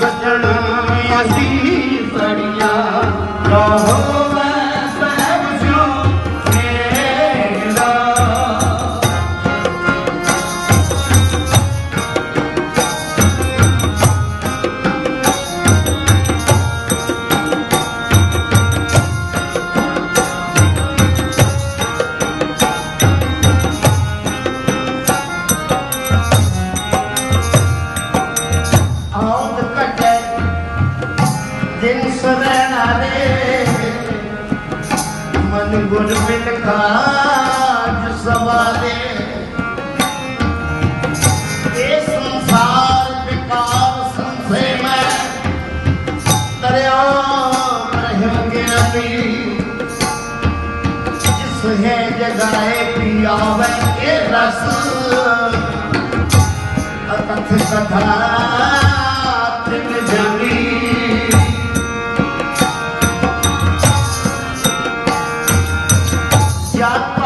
जलन परिया ਦਿਨ ਸਦਾ ਰੇ ਮਨ ਗੁਰ ਮਿਲ ਕਾਜ ਸਵਾਰੇ ਇਹ ਸੰਸਾਰ ਵਿਕਾਰ ਸੰਸੇ ਮੈਂ ਤਰਿਆ ਰਹਿਮ ਗਿਆ ਵੀ ਜਿਸ ਹੈ ਜਗਾਏ ਪਿਆਵੇ ਇਹ ਰਸ। ਅਕਥ ਕਥਾ 짠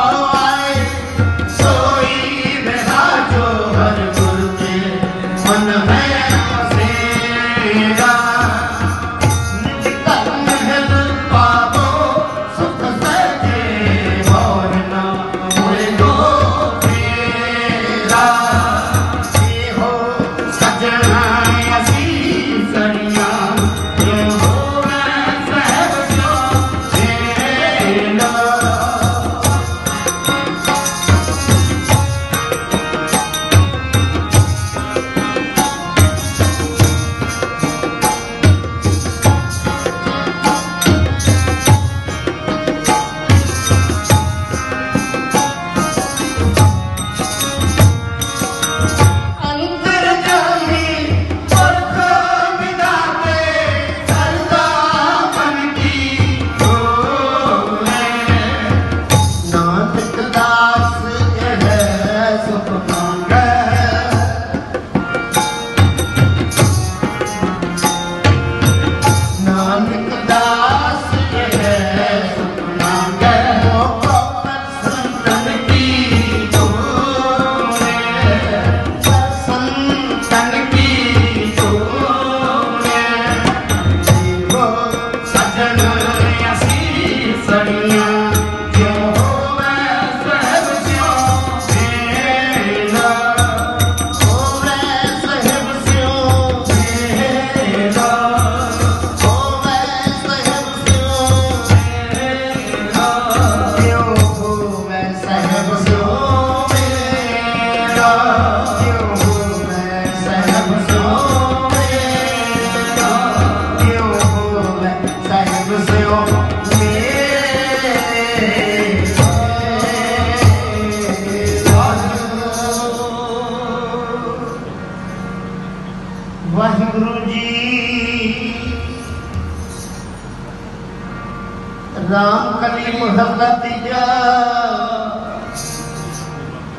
राम कली मोहब्बत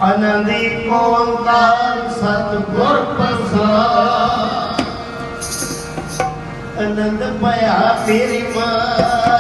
आनंदी को अंकार सतगुर प्रसाद आनंद पया तेरी माँ।